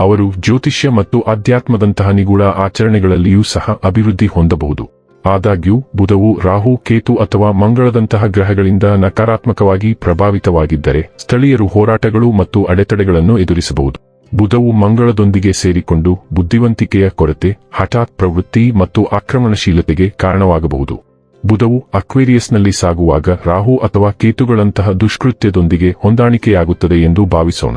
ಅವರು ಜ್ಯೋತಿಷ್ಯ ಮತ್ತು ಆಧ್ಯಾತ್ಮದಂತಹ ನಿಗೂಢ ಆಚರಣೆಗಳಲ್ಲಿಯೂ ಸಹ ಅಭಿವೃದ್ಧಿ ಹೊಂದಬಹುದು. ಆದಾಗ್ಯೂ, ಬುಧವು ರಾಹು, ಕೇತು ಅಥವಾ ಮಂಗಳದಂತಹ ಗ್ರಹಗಳಿಂದ ನಕಾರಾತ್ಮಕವಾಗಿ ಪ್ರಭಾವಿತವಾಗಿದ್ದರೆ, ಸ್ಥಳೀಯರು ಹೋರಾಟಗಳು ಮತ್ತು ಅಡೆತಡೆಗಳನ್ನು ಎದುರಿಸಬಹುದು. ಬುಧವು ಮಂಗಳದೊಂದಿಗೆ ಸೇರಿಕೊಂಡು ಬುದ್ಧಿವಂತಿಕೆಯ ಕೊರತೆ, ಹಠಾತ್ ಪ್ರವೃತ್ತಿ ಮತ್ತು ಆಕ್ರಮಣಶೀಲತೆಗೆ ಕಾರಣವಾಗಬಹುದು. ಬುಧವು ಅಕ್ವೇರಿಯಸ್ನಲ್ಲಿ ಸಾಗುವಾಗ ರಾಹು ಅಥವಾ ಕೇತುಗಳಂತಹ ದುಷ್ಕೃತ್ಯದೊಂದಿಗೆ ಹೊಂದಾಣಿಕೆಯಾಗುತ್ತದೆ ಎಂದು ಭಾವಿಸೋಣ.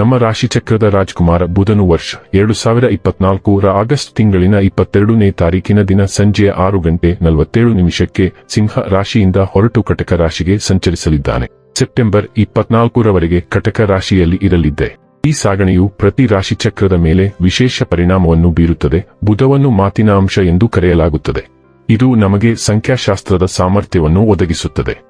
ನಮ್ಮ ರಾಶಿಚಕ್ರದ ರಾಜ್ಕುಮಾರ ಬುಧನು ವರ್ಷ ಎರಡು ಸಾವಿರ ಇಪ್ಪತ್ನಾಲ್ಕುರ ಆಗಸ್ಟ್ ತಿಂಗಳಿನ ಇಪ್ಪತ್ತೆರಡನೇ ತಾರೀಕಿನ ದಿನ ಸಂಜೆ ಆರು ಗಂಟೆ ನಲವತ್ತೇಳು ನಿಮಿಷಕ್ಕೆ ಸಿಂಹ ರಾಶಿಯಿಂದ ಹೊರಟು ಕಟಕ ರಾಶಿಗೆ ಸಂಚರಿಸಲಿದ್ದಾನೆ. ಸೆಪ್ಟೆಂಬರ್ ಇಪ್ಪತ್ನಾಲ್ಕರವರೆಗೆ ಕಟಕ ರಾಶಿಯಲ್ಲಿ ಇರಲಿದ್ದೆ. ಈ ಸಾಗಣೆಯು ಪ್ರತಿ ರಾಶಿಚಕ್ರದ ಮೇಲೆ ವಿಶೇಷ ಪರಿಣಾಮವನ್ನು ಬೀರುತ್ತದೆ. ಬುಧವನ್ನು ಮಾತಿನ ಅಂಶ ಎಂದು ಕರೆಯಲಾಗುತ್ತದೆ. ಇದು ನಮಗೆ ಸಂಖ್ಯಾಶಾಸ್ತ್ರದ ಸಾಮರ್ಥ್ಯವನ್ನು ಒದಗಿಸುತ್ತದೆ.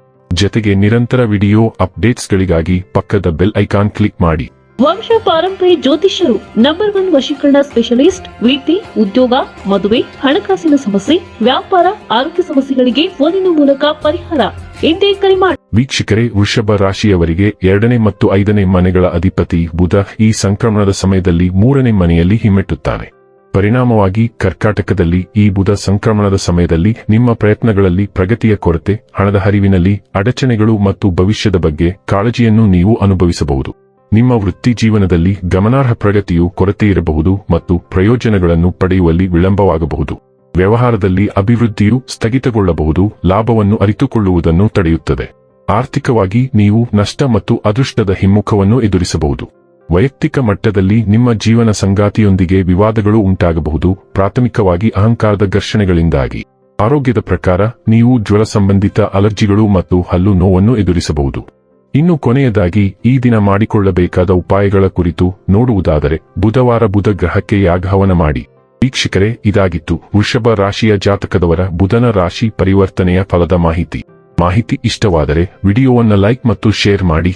ಜತೆಗೆ ನಿರಂತರ ವಿಡಿಯೋ ಅಪ್ಡೇಟ್ಸ್ಗಳಿಗಾಗಿ ಪಕ್ಕದ ಬೆಲ್ ಐಕಾನ್ ಕ್ಲಿಕ್ ಮಾಡಿ. ವಂಶ ಪಾರಂಪರಿ ಜ್ಯೋತಿಷ್ಯರು ನಂಬರ್ ಒನ್ ವಶೀಕರಣ ಸ್ಪೆಷಲಿಸ್ಟ್ ವೃತ್ತಿ ಉದ್ಯೋಗ ಮದುವೆ ಹಣಕಾಸಿನ ಸಮಸ್ಯೆ ವ್ಯಾಪಾರ ಆರೋಗ್ಯ ಸಮಸ್ಯೆಗಳಿಗೆ ಫೋನಿನ ಮೂಲಕ ಪರಿಹಾರ. ಎಂದೇ ಕರೆ ಮಾಡಿ ವೀಕ್ಷಕರೇ ವೃಷಭ ರಾಶಿಯವರಿಗೆ ಎರಡನೇ ಮತ್ತು ಐದನೇ ಮನೆಗಳ ಅಧಿಪತಿ ಬುಧ ಈ ಸಂಕ್ರಮಣದ ಸಮಯದಲ್ಲಿ ಮೂರನೇ ಮನೆಯಲ್ಲಿ ಹಿಮ್ಮೆಟ್ಟುತ್ತಾನೆ. ಪರಿಣಾಮವಾಗಿ ಕರ್ಕಾಟಕದಲ್ಲಿ ಈ ಬುಧ ಸಂಕ್ರಮಣದ ಸಮಯದಲ್ಲಿ ನಿಮ್ಮ ಪ್ರಯತ್ನಗಳಲ್ಲಿ ಪ್ರಗತಿಯ ಕೊರತೆ, ಹಣದ ಹರಿವಿನಲ್ಲಿ ಅಡಚಣೆಗಳು ಮತ್ತು ಭವಿಷ್ಯದ ಬಗ್ಗೆ ಕಾಳಜಿಯನ್ನು ನೀವು ಅನುಭವಿಸಬಹುದು. ನಿಮ್ಮ ವೃತ್ತಿ ಜೀವನದಲ್ಲಿ ಗಮನಾರ್ಹ ಪ್ರಗತಿಯು ಕೊರತೆಯಿರಬಹುದು ಮತ್ತು ಪ್ರಯೋಜನಗಳನ್ನು ಪಡೆಯುವಲ್ಲಿ ವಿಳಂಬವಾಗಬಹುದು. ವ್ಯವಹಾರದಲ್ಲಿ ಅಭಿವೃದ್ಧಿಯು ಸ್ಥಗಿತಗೊಳ್ಳಬಹುದು, ಲಾಭವನ್ನು ಅರಿತುಕೊಳ್ಳುವುದನ್ನು ತಡೆಯುತ್ತದೆ. ಆರ್ಥಿಕವಾಗಿ ನೀವು ನಷ್ಟ ಮತ್ತು ಅದೃಷ್ಟದ ಹಿಮ್ಮುಖವನ್ನು ಎದುರಿಸಬಹುದು. ವೈಯಕ್ತಿಕ ಮಟ್ಟದಲ್ಲಿ ನಿಮ್ಮ ಜೀವನ ಸಂಗಾತಿಯೊಂದಿಗೆ ವಿವಾದಗಳು ಉಂಟಾಗಬಹುದು, ಪ್ರಾಥಮಿಕವಾಗಿ ಅಹಂಕಾರದ ಘರ್ಷಣೆಗಳಿಂದಾಗಿ. ಆರೋಗ್ಯದ ಪ್ರಕಾರ, ನೀವು ಜ್ವರ ಸಂಬಂಧಿತ ಅಲರ್ಜಿಗಳು ಮತ್ತು ಹಲ್ಲು ನೋವನ್ನು ಎದುರಿಸಬಹುದು. ಇನ್ನು ಕೊನೆಯದಾಗಿ, ಈ ದಿನ ಮಾಡಿಕೊಳ್ಳಬೇಕಾದ ಉಪಾಯಗಳ ಕುರಿತು ನೋಡುವುದಾದರೆ, ಬುಧವಾರ ಬುಧ ಗ್ರಹಕ್ಕೆ ಯಾಗಹವನ ಮಾಡಿ. ವೀಕ್ಷಕರೇ, ಇದಾಗಿತ್ತು. ವೃಷಭ ರಾಶಿಯ ಜಾತಕದವರ ಬುಧನ ರಾಶಿ ಪರಿವರ್ತನೆಯ ಫಲದ ಮಾಹಿತಿ. ಮಾಹಿತಿ ಇಷ್ಟವಾದರೆ, ವಿಡಿಯೋವನ್ನು ಲೈಕ್ ಮತ್ತು ಶೇರ್ ಮಾಡಿ.